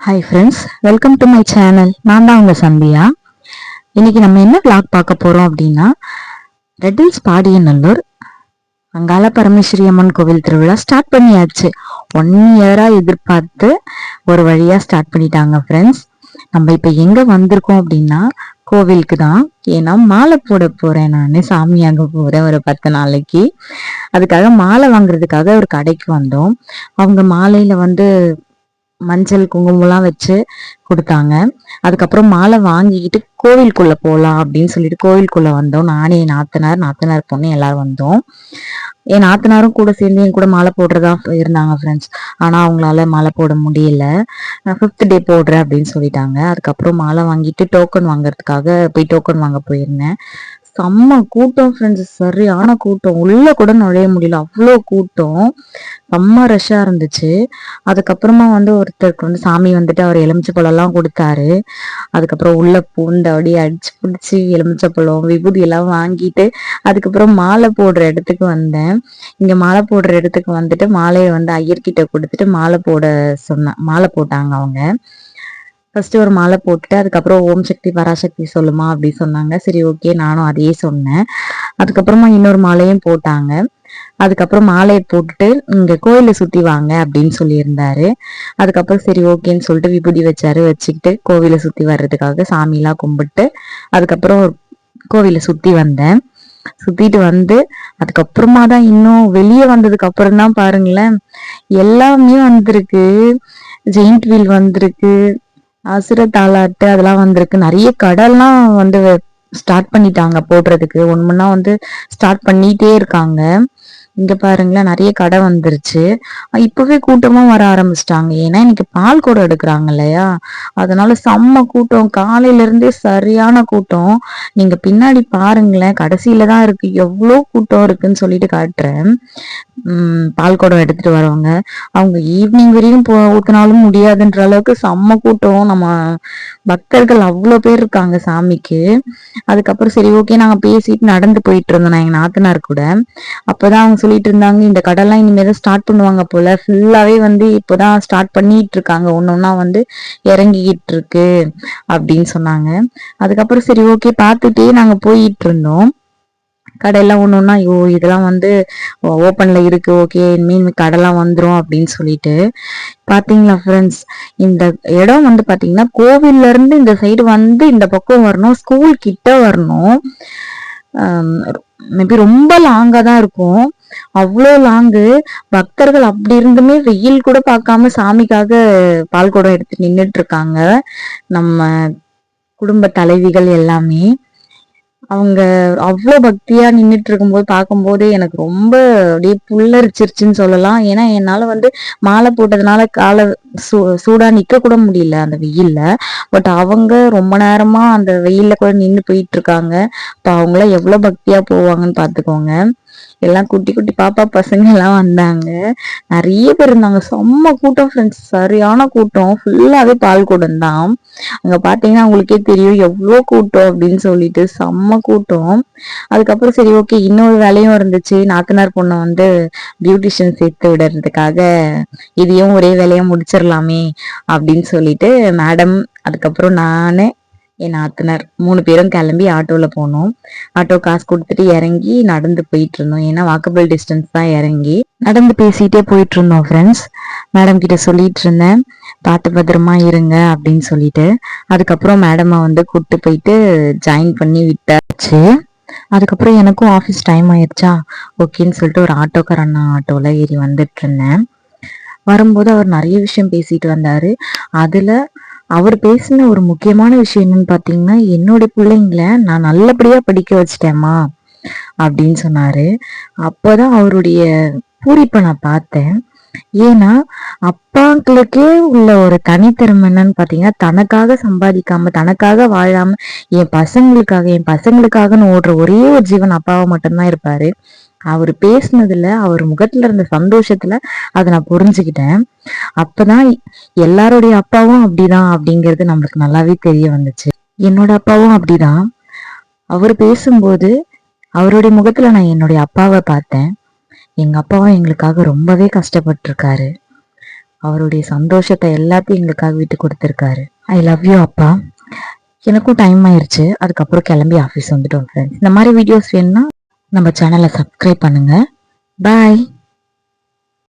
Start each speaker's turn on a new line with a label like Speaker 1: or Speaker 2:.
Speaker 1: Hi friends welcome to my channel நான் தான் உங்கள் சந்தியா. இன்னைக்கு நம்ம என்ன vlog பார்க்க போகிறோம் அப்படின்னா ரெட்டில்ஸ் பாடியநல்லூர் அங்கால பரமேஸ்வரி அம்மன் கோவில் திருவிழா ஸ்டார்ட் பண்ணியாச்சு. ஒன் இயராக எதிர்பார்த்து ஒரு வழியாக ஸ்டார்ட் பண்ணிட்டாங்க ஃப்ரெண்ட்ஸ் நம்ம இப்போ எங்கே வந்திருக்கோம் அப்படின்னா கோவிலுக்கு தான் ஏன்னா மாலை போட போறேன் நான் சாமியாக போறேன் ஒரு பத்து நாளைக்கு. அதுக்காக மாலை வாங்குறதுக்காக ஒரு கடைக்கு வந்தோம். அவங்க மாலையில வந்து மஞ்சள் குங்குமம்லாம் வச்சு கொடுத்தாங்க. அதுக்கப்புறம் மாலை வாங்கிக்கிட்டு கோவிலுக்குள்ள போகலாம் அப்படின்னு சொல்லிட்டு கோவிலுக்குள்ள வந்தோம். நானே என் நாத்தனார் நாத்தனார் பொண்ணு எல்லாரும் வந்தோம். என் நாத்தனாரும் கூட சேர்ந்து என் கூட மாலை போடுறதா இருந்தாங்க ஃப்ரெண்ட்ஸ் ஆனால் அவங்களால மாலை போட முடியல. நான் ஃபிஃப்த் டே போடுறேன் அப்படின்னு சொல்லிட்டாங்க. அதுக்கப்புறம் மாலை வாங்கிட்டு டோக்கன் வாங்குறதுக்காக போய் டோக்கன் வாங்க போயிருந்தேன். செம்ம கூட்டம் ஃப்ரெண்ட்ஸ் சரியான கூட்டம். உள்ள கூட நுழைய முடியல. அவ்வளோ கூட்டம். செம்ம ரஷ்ஷாக இருந்துச்சு. அதுக்கப்புறமா வந்து ஒருத்தருக்கு வந்து சாமி வந்துட்டு அவர் எலுமிச்சை எல்லாம் கொடுத்தாரு. அதுக்கப்புறம் உள்ள பூந்த அப்படியே அடிச்சு பிடிச்சி எலுமிச்சை பழம் விபூதி எல்லாம் வாங்கிட்டு அதுக்கப்புறம் மாலை போடுற இடத்துக்கு வந்தேன். இங்கே மாலை போடுற இடத்துக்கு வந்துட்டு மாலையை வந்து ஐயர்கிட்ட கொடுத்துட்டு மாலை போட சொன்னேன் மாலை போட்டாங்க அவங்க. ஃபஸ்ட்டு ஒரு மாலை போட்டுட்டு அதுக்கப்புறம் ஓம் சக்தி பராசக்தி சொல்லுமா அப்படி சொன்னாங்க. சரி ஓகே நானும் அதையே சொன்னேன். அதுக்கப்புறமா இன்னொரு மாலையும் போட்டாங்க. அதுக்கப்புறம் மாலையை போட்டுட்டு இங்க கோயிலை சுத்தி வாங்க அப்படின்னு சொல்லியிருந்தாரு. அதுக்கப்புறம் சரி ஓகேன்னு சொல்லிட்டு விபூதி வச்சாரு. வச்சுக்கிட்டு கோவிலை சுத்தி வர்றதுக்காக சாமிலாம் கும்பிட்டு அதுக்கப்புறம் கோவிலை சுத்தி வந்தேன். சுத்திட்டு வந்து அதுக்கப்புறமா தான் இன்னும் வெளியே வந்ததுக்கு அப்புறம் தான் பாருங்களேன். எல்லாமே வந்திருக்கு. ஜெயிண்ட் வீல் வந்திருக்கு. அசுர தாளாட்டு அதெல்லாம் வந்திருக்கு. நிறைய கடல்லாம் வந்து ஸ்டார்ட் பண்ணிட்டாங்க போடுறதுக்கு. ஒண்ணுன்னா வந்து ஸ்டார்ட் பண்ணிட்டே இருக்காங்க. இங்க பாருங்களேன் நிறைய கடை வந்துருச்சு. இப்பவே கூட்டமா வர ஆரம்பிச்சிட்டாங்க. ஏன்னா இன்னைக்கு பால் குடம் எடுக்கிறாங்க இல்லையா? அதனால செம்ம கூட்டம். காலையில இருந்தே சரியான கூட்டம். நீங்க பின்னாடி பாருங்களேன் கடைசியில தான் இருக்கு. எவ்வளவு கூட்டம் இருக்குன்னு சொல்லிட்டு காட்டுறேன். பால் குடம் எடுத்துட்டு வரவங்க. அவங்க ஈவினிங் வரையும் போ ஊத்தினாலும் முடியாதுன்ற அளவுக்கு செம்ம கூட்டம். நம்ம பக்தர்கள் அவ்வளோ பேர் இருக்காங்க சாமிக்கு. அதுக்கப்புறம் சரி ஓகே நாங்கள் பேசிட்டு நடந்து போயிட்டு இருந்தோம். நான் நாத்தனார் கூட. அப்போதான் அவங்க சொல்லிட்டு இருந்தாங்க இந்த கடைலாம் இனிமேல் தான் ஸ்டார்ட் பண்ணுவாங்க போல. ஃபுல்லாவே வந்து இப்போதான் ஸ்டார்ட் பண்ணிட்டு இருக்காங்க ஒன்னு வந்து இறங்கிக்கிட்டு இருக்கு அப்படின்னு சொன்னாங்க. அதுக்கப்புறம் சரி ஓகே பார்த்துட்டே நாங்கள் போயிட்டு இருந்தோம் கடையெல்லாம் ஒன்று ஒன்றா ஐயோ இதெல்லாம் வந்து ஓப்பனில் இருக்குது ஓகே இனிமேல் கடைலாம் வந்துடும் அப்படின்னு சொல்லிட்டு. பார்த்தீங்களா ஃப்ரெண்ட்ஸ் இந்த இடம் வந்து பார்த்தீங்கன்னா கோவில்ல இருந்து இந்த சைடு வந்து இந்த பக்கம் வரணும் ஸ்கூல் கிட்ட வரணும். மேபி ரொம்ப லாங்காக தான் இருக்கும். அவ்வளோ லாங்கு பக்தர்கள் அப்படி இருந்துமே வெயில் கூட பார்க்காம சாமிக்காக பால் குடம் எடுத்து நின்னுட்டு இருக்காங்க. நம்ம குடும்ப தலைவிகள் எல்லாமே. அவங்க அவ்வளோ பக்தியா நின்றுட்டு இருக்கும்போது பார்க்கும்போது எனக்கு ரொம்ப அப்படியே புல்லரிச்சிருச்சுன்னு சொல்லலாம். ஏன்னா என்னால வந்து மாலை போட்டதுனால காலை சூ சூடா நிக்க கூட முடியல அந்த வெயில்ல. பட் அவங்க ரொம்ப நேரமா அந்த வெயில்ல கூட நின்று போயிட்டு இருக்காங்க. அப்ப அவங்களாம் எவ்வளவு பக்தியா போவாங்கன்னு பார்த்துக்கோங்க. எல்லாம் குட்டி குட்டி பாப்பா பசங்க எல்லாம் வந்தாங்க. நிறைய பேர் இருந்தாங்க. செம்ம கூட்டம் ஃப்ரெண்ட்ஸ் சரியான கூட்டம். ஃபுல்லாவே பால் கூடம் தான். அங்க பாத்தீங்கன்னா உங்களுக்கே தெரியும் எவ்வளவு கூட்டம் அப்படின்னு சொல்லிட்டு. செம்ம கூட்டம். அதுக்கப்புறம் சரி ஓகே. இன்னொரு வேலையும் இருந்துச்சு. நாத்தனார் பொண்ணை வந்து பியூட்டிஷியன் சேர்த்து விடுறதுக்காக இதையும் ஒரே வேலையா முடிச்சிடலாமே அப்படின்னு சொல்லிட்டு மேடம் அதுக்கப்புறம் நானே என் நாத்தனார் மூணு பேரும் கிளம்பி ஆட்டோவில் போனோம். ஆட்டோ காசு கொடுத்துட்டு இறங்கி நடந்து போயிட்டு இருந்தோம். ஏன்னா வாக்கபிள் டிஸ்டன்ஸ் தான் இறங்கி நடந்து பேசிகிட்டே போயிட்டு இருந்தோம் ஃப்ரெண்ட்ஸ் மேடம் கிட்ட சொல்லிட்டு இருந்தேன். பார்த்து பத்திரமா இருங்க அப்படின்னு சொல்லிட்டு. அதுக்கப்புறம் மேடமை வந்து கூப்பிட்டு போயிட்டு ஜாயின் பண்ணி விட்டாச்சு. அதுக்கப்புறம் எனக்கும் ஆஃபீஸ் டைம் ஆயிடுச்சா? ஓகேன்னு சொல்லிட்டு ஒரு ஆட்டோக்கார அண்ணா ஆட்டோவில் ஏறி வந்துட்டு இருந்தேன். வரும்போது அவர் நிறைய விஷயம் பேசிட்டு வந்தாரு. அதுல அவர் பேசின ஒரு முக்கியமான விஷயம் என்னன்னு பாத்தீங்கன்னா என்னுடைய பிள்ளைங்கள நான் நல்லபடியா படிக்க வச்சிட்டேம்மா அப்படின்னு சொன்னாரு. அப்பதான் அவருடைய பூரிப்பை நான் பார்த்தேன். ஏன்னா அப்பாக்களுக்கே உள்ள ஒரு தனித்திறமை என்னன்னு பாத்தீங்கன்னா தனக்காக சம்பாதிக்காம தனக்காக வாழாம என் பசங்களுக்காக என் பசங்களுக்காகன்னு ஓடுற ஒரே ஒரு ஜீவன் அப்பாவை மட்டும்தான் இருப்பாரு. அவர் பேசுனதுல அவர் முகத்துல இருந்த சந்தோஷத்துல அதை நான் புரிஞ்சுக்கிட்டேன். அப்பதான் எல்லாருடைய அப்பாவும் அப்படிதான் அப்படிங்கிறது நம்மளுக்கு நல்லாவே தெரிய வந்துச்சு. என்னோட அப்பாவும் அப்படிதான். அவர் பேசும்போது அவருடைய முகத்துல நான் என்னுடைய அப்பாவை பார்த்தேன். எங்கள் அப்பாவும் எங்களுக்காக ரொம்பவே கஷ்டப்பட்டிருக்காரு. அவருடைய சந்தோஷத்தை எல்லாத்தையும் எங்களுக்காக விட்டு கொடுத்துருக்காரு. ஐ லவ் யூ அப்பா. எனக்கும் டைம் ஆயிடுச்சு அதுக்கப்புறம் கிளம்பி ஆஃபீஸ் வந்துட்டோம் ஃப்ரெண்ட்ஸ் இந்த மாதிரி வீடியோஸ் வேணும்னா நம்ம சேனலை சப்ஸ்கிரைப் பண்ணுங்க. பாய்